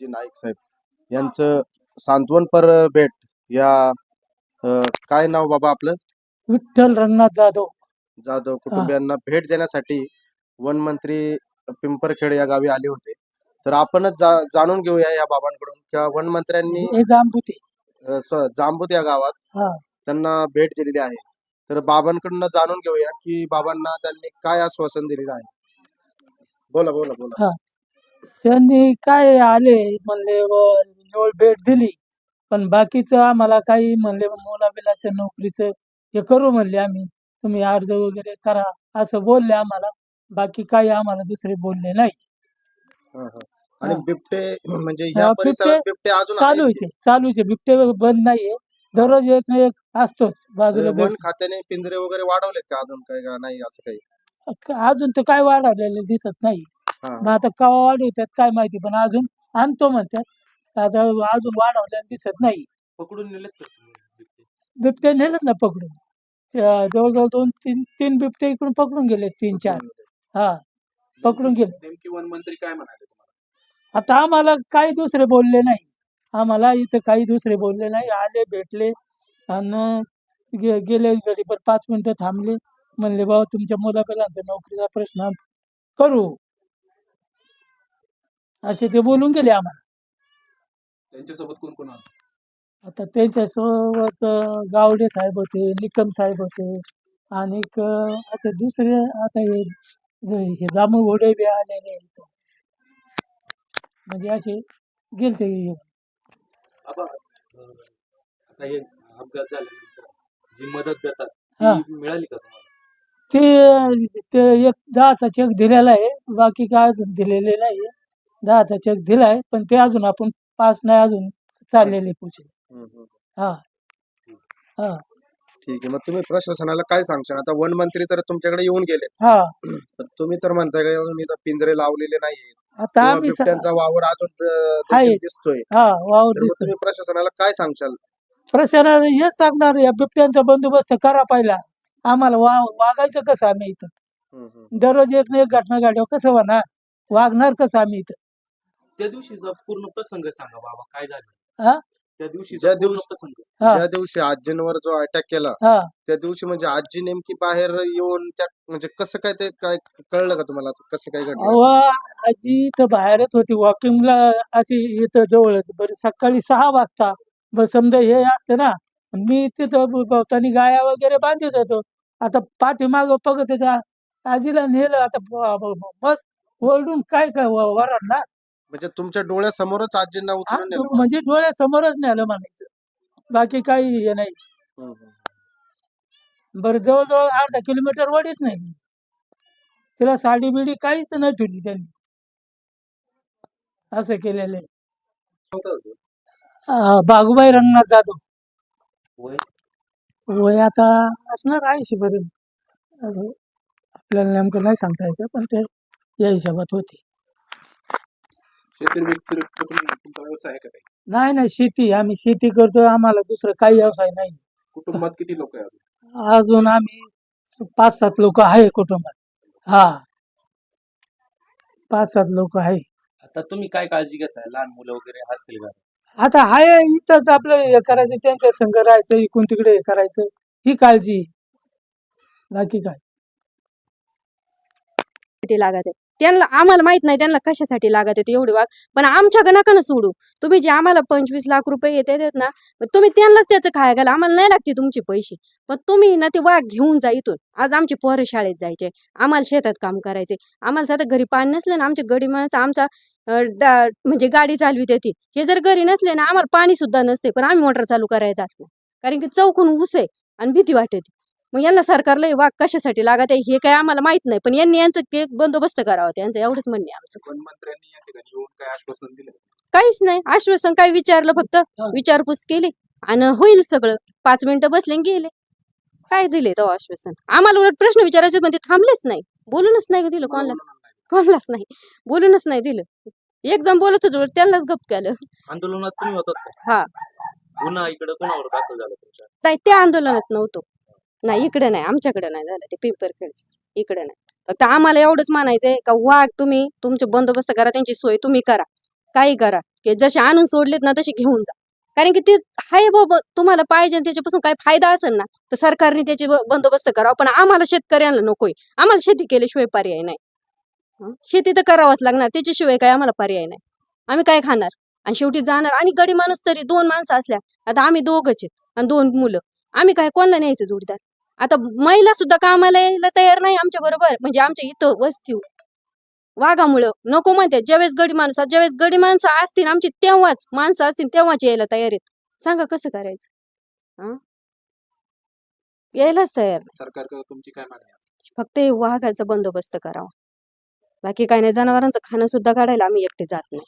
जी नाईक साहेब यांचं सांत्वनपर भेट या अ, काय नाव बाबा आपलं? विठ्ठल रंगनाथ जाधव. जाधव कुटुंबियांना भेट देण्यासाठी वन मंत्री पिंपरखेड या गावी आले होते. तर आपणच जा, जाणून घेऊया या बाबांकडून किंवा वन मंत्र्यांनी हे जांबुते. अ, स्व- जांबूत या गावात हा. त्यांना भेट दिलेली आहे. तर बाबांकडून जाणून घेऊया की बाबांना त्यांनी काय आश्वासन दिलेलं आहे. बोला बोला बोला. हा. त्यांनी काय आले म्हणले व निवड भेट दिली. पण बाकीचं आम्हाला काही म्हणले मुलाबिलाचं नोकरीचं हे करू म्हणले आम्ही. तुम्ही अर्ज वगैरे करा असं बोलले आम्हाला. बाकी काही आम्हाला दुसरे बोलले नाही. हा, हा. आणि हा. बिबटे म्हणजे या बिबटे परिसरात बिबटे अजून चालू आहे चालू आहे. बिबटे बंद नाहीये. दररोज एक ना एक असतोच की? बाजूला वन भेट. खात्याने पिंजरे वगैरे वाढवलेत का अजून काय का? नाही असं काही? अजून तर काय वाढवलेलं दिसत नाही. मग आता केव्हा वाढवतात काय माहिती पण अजून आणतो म्हणतात. आता अजून वाढवलेलं दिसत नाही. पकडून नेलेत का तुम्ही बिबटे? बिबटे नेलेत ना पकडून. त्या जवळजवळ दोन तीन तीन बिबटे इकडून पकडून गेले तीन चार. हा पकडून गेले नेमकी वन मंत्री काय म्हणाले तुम्हाला? आता आम्हाला काही दुसरे बोलले नाही. आम्हाला इथं काही दुसरे बोलले नाही. आले भेटले आणि गे गेले घरी पण पाच मिनिटं थांबले. म्हणले बाबा तुमच्या मुलाबिलांचा नोकरीचा प्रश्न करू. असे ते बोलून गेले आम्हाला. त्यांच्यासोबत कोण कोण आता त्यांच्यासोबत अं, गावडे साहेब होते निकम साहेब होते आणि आता दुसरे आता हे हे दामू घोडे बी आलेले आहेत. म्हणजे असे गेलते आबा अं, आता हे अपघात झाल्यानंतर जी मदत देतात हा. ती मिळाली का तुम्हाला? ते ते एक दहाचा चेक दिलेला आहे बाकी काय अजून दिलेले नाही दहाचा चेक दिलाय पण ते अजून आपण पास नाही अजून चाललेले पुढचे. हम्म, हम्म. हा. हा. ठीक आहे मग तुम्ही प्रशासनाला काय सांगशाल? आता वन मंत्री तर तुमच्याकडे येऊन गेले हा. पण तुम्ही तर म्हणताय का अजून इथं पिंजरे लावलेले नाहीये आता किंवा आम्ही स- बिबट्यांचा वावर अजून अं, आहे. देखील दिसतोय. हा वावर तर मग दिसतोय. तुम्ही प्रशासनाला काय सांगशाल? प्रशासनाने हेच सांगणार या बिबट्यांचा बंदोबस्त करा पहिला. आम्हाला वा वागायचं कसं आम्ही इथं? हम्म, हम्म. दररोज एक ना एक घटना घडल्यावर कसं होणार? वागणार कसं आम्ही इथं? त्या दिवशीचा पूर्ण प्रसंग सांगा बाबा काय हा? झालं त्या दिवशीचा ज्या पूर्ण दिवशी- प्रसंग. हा. ज्या दिवशी आजींवर जो अटॅक केला हा. त्या दिवशी म्हणजे आजी नेमकी बाहेर येऊन त्या म्हणजे कसं काय ते काय कळलं का तुम्हाला असं? कसं काय घडलं? अहो आजी इथं बाहेरच होती. वॉकिंगला अशी इथं जवळच बरं सकाळी सहा वाजता. बरं समजा हे असतं ना मी तिथं ब- भोवतानी गाया वगैरे बांधत होतो. आता पाठीमाग बघत होता. आजीला नेलं. आता ब- ब- ब- बस ओरडून काय काय वरडणार म्हणजे तुमच्या डोळ्यासमोरच आजींना हा, उचलून नेलं? म्हणजे डोळ्यासमोरच नेलं म्हणायचं. बाकी काही हे नाही. हम्म, हम्म. बरं जवळजवळ अर्धा किलोमीटर वडीच नाही. तिला साडी बिडी काहीच नाही ठेवली त्यांनी. असं केलेलं आहे. होतं होतं. अं, बागुबाई रंगनाथ जाधव. वय? वय आता असणार ऐंशी पर्यंत अं, आपल्याला नेमकं नाही सांगता येतं पण ते या हिशोबात होते. शेती व्यतिरिक्त तुम्ही तुमचा व्यवसाय आहे का काही? नाही नाही शेती आम्ही शेती करतो आम्हाला दुसरं काही व्यवसाय नाही. कुटुंबात किती लोक आहे अजून? अजून आम्ही पाच सात लोक आहे कुटुंबात. हा. पाच सात लोक आहे. आता तुम्ही काय काळजी घेताय? लहान मुलं वगैरे असतील का? आता हाय इथंच आपलं हे करायचं त्यांच्या संग राहायचं इकडून तिकडे हे करायचं. ही काळजी. बाकी काय? लागत आहे. त्यांना आम्हाला माहीत नाही त्यांना कशासाठी लागत येते एवढे वाघ. पण आमच्या नका ना सोडू. तुम्ही जे आम्हाला पंचवीस लाख रुपये येते देत ना तुम्ही त्यांनाच त्याचं खाय घाला. आम्हाला नाही लागते तुमचे पैसे. पण तुम्ही ना ते वाघ घेऊन जा इथून. आज आमचे पोर शाळेत जायचे. आम्हाला शेतात काम करायचे. आम्हाला साधं घरी पाणी नसलं ना आमच्या गडी माणसं आमचा डा- म्हणजे गाडी चालवी ती हे जर घरी नसले ना आम्हाला पाणी सुद्धा नसते. पण आम्ही मोटर चालू करायला जात नाही. कारण की चौकून ऊस आहे आणि भीती वाटते. मग यांना सरकारला वाघ कशासाठी लागत? आहे हे काय आम्हाला माहीत नाही. पण यांनी यांचं ते बंदोबस्त करावा त्यांचं एवढंच म्हणणे आमचं. वन मंत्र्यांनी या ठिकाणी येऊन काय आश्वासन दिलं? काहीच नाही. आश्वासन काय विचारलं फक्त? विचारपूस केली आणि होईल सगळं. पाच मिनिटं बसले आणि गेले. काय दिले तो आश्वासन? आम्हाला उलट प्रश्न विचारायचे पण ते थांबलेच नाही. बोलूनच नाही दिलं कोणाला. कोणालाच नाही. बोलूनच नाही दिलं. एक जण बोलत होतं त्यांनाच गप केलं. आंदोलनात तुम्ही होतात का? हा. गुन्हा इकडे कोणावर दाखल झाला तुमच्या? नाही त्या आंदोलनात नव्हतो. नाही इकडे नाही आमच्याकडे नाही झालं ते पिंपरखेडचे इकडे नाही. फक्त आम्हाला एवढंच म्हणायचंय का वाघ तुम्ही तुमचे बंदोबस्त करा त्यांची सोय तुम्ही करा. काही करा. की जसे आणून सोडलेत ना तसे घेऊन जा. कारण की ते हाय बाबा तुम्हाला पाहिजे त्याच्यापासून काही फायदा असेल ना तर सरकारने त्याचे बंदोबस्त करावा. पण आम्हाला शेतकऱ्यांना नकोय. आम्हाला शेती केल्याशिवाय पर्याय नाही? शेती तर करावंच लागणार. त्याच्याशिवाय काय आम्हाला पर्याय नाही. आम्ही काय खाणार? आणि शेवटी जाणार. आणि गडी माणूस तरी दोन माणसं असल्या आता आम्ही दोघच आहेत आणि दोन मुलं. आम्ही काय कोणाला न्यायचं जोडीदार? आता महिला सुद्धा कामाला यायला तयार नाही आमच्या बरोबर. म्हणजे आमच्या इथं वस्ती वाघामुळं. नको म्हणते. ज्यावेळेस गडी माणूस ज्यावेळेस गडी माणसं असतील आमची तेव्हाच माणसं असतील तेव्हाच यायला तयार आहेत. सांगा कसं करायचं? हं? यायलाच तयार नाही. सरकारकडे तुमची काय मागणी आहे? फक्त हे वाघाचा बंदोबस्त करावा. बाकी काय नाही. जनावरांचं खाणं सुद्धा काढायला आम्ही एकटे जात नाही.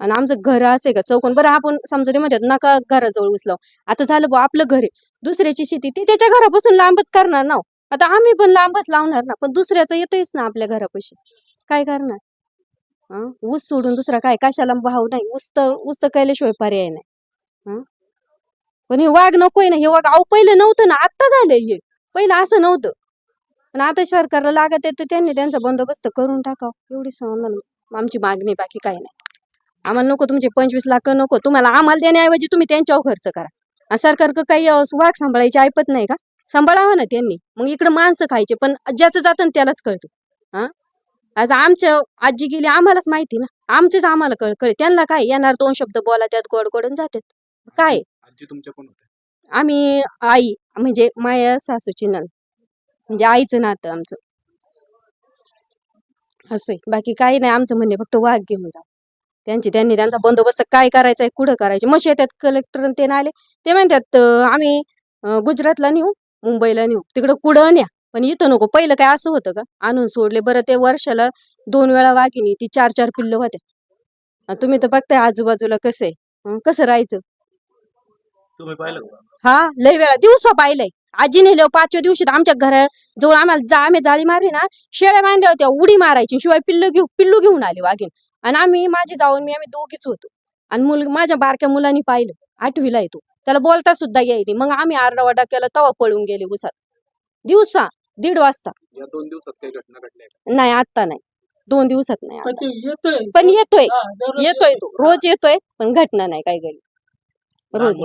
आणि आमचं घर असे का? चौकोन. बरं आपण समजा ते म्हणतात नका घराजवळ उचलाव आता झालं बुवा आपलं घर आहे. दुसऱ्याची शेती ती त्याच्या घरापासून लांबच करणार ना हो? आता आम्ही पण लांबच लावणार ना पण दुसऱ्याचं येतच ना आपल्या घरापाशी. काय करणार? ऊस सोडून दुसरा काय? कशाला भाव नाही? ऊस तर ऊस तर केल्याशिवाय पर्याय नाही. पण हे वाघ नकोय ना हे वाघ अहो पहिलं नव्हतं ना आत्ता झालंय हे. पहिलं असं नव्हतं. पण आता सरकारला लागत आहे तर त्यांनी त्यांचा बंदोबस्त करून टाकावं. एवढी आम्हाला आमची मागणी बाकी काही नाही. आम्हाला नको तुमचे पंचवीस लाख नको. तुम्हाला आम्हाला देण्याऐवजी तुम्ही त्यांच्यावर खर्च करा. आणि सरकारकडे काही वाघ सांभाळायची ऐपत नाही का? सांभाळावं ना त्यांनी. मग इकडे माणसं खायचे पण ज्याचं जातं ना त्यालाच कळतं. हा? आता आमच्या आजी गेली आम्हालाच माहिती ना. आमचेच आम्हाला कळ कळे त्यांना काय येणार दोन शब्द बोला त्यात गोड गोडून जातात काय? आजी तुमच्या कोण होत्या? आम्ही आई म्हणजे माया सासूची नल म्हणजे आईचं नातं आमचं. असं. बाकी काही नाही. आमचं म्हणणे फक्त वाघ घेऊन जा. त्यांची त्यांनी त्यांचा बंदोबस्त काय करायचा आहे कुठं करायचे? मग शेतात कलेक्टर ते आले. ते म्हणतात आम्ही गुजरातला नेऊ मुंबईला नेऊ. तिकडं कुठं न्या. पण इथं नको. पहिलं काय असं होतं का? आणून सोडले. बरं ते वर्षाला दोन वेळा वाघिणी. ती चार चार पिल्लं होत्या. तुम्ही तर बघताय आजूबाजूला कसं आहे. कसं राहायचं? हा लय वेळा. दिवसा पाहिलंय. आजी नेल्यावर पाचव्या दिवशी आमच्या घरा जवळ आम्हाला जा आम्ही जाळी मारली ना शेळ्या बांधल्या होत्या उडी मारायची. शिवाय पिल्लू घेऊ पिल्लू घेऊन आले वाघीन आणि आम्ही माझी जाऊन मी आम्ही दोघीच होतो. आणि मुल माझ्या बारक्या मुलांनी पाहिलं आठवीला येतो त्याला बोलता सुद्धा येईल मग आम्ही आरडावाडा केला तेव्हा पळून गेले उसात. दिवसा दीड वाजता. या दोन दिवसात काही घटना घडल्या आहेत का? नाही आत्ता नाही. दोन दिवसात नाही पण आता. येतोय. पण येतोय. तो. रोज येतोय पण घटना नाही काही घडी लहान रोज.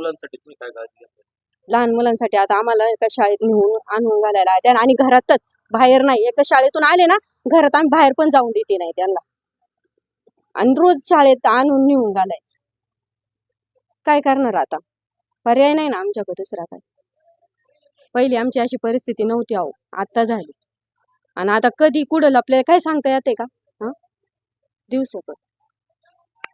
लहान मुलांसाठी आता आम्हाला एका शाळेत नेऊन आणून घालायला आणि घरातच बाहेर नाही. एका शाळेतून आले ना घरात आम्ही बाहेर पण जाऊन देते नाही त्यांना. आणि रोज शाळेत आणून नेऊन घालायचं. काय करणार आता? पर्याय नाही ना आमच्याकडे दुसरा काय पहिली आमची अशी परिस्थिती नव्हती अहो आता झाली. आणि आता कधी कुडल आपल्याला काय सांगता येते का? हा? दिवसभर.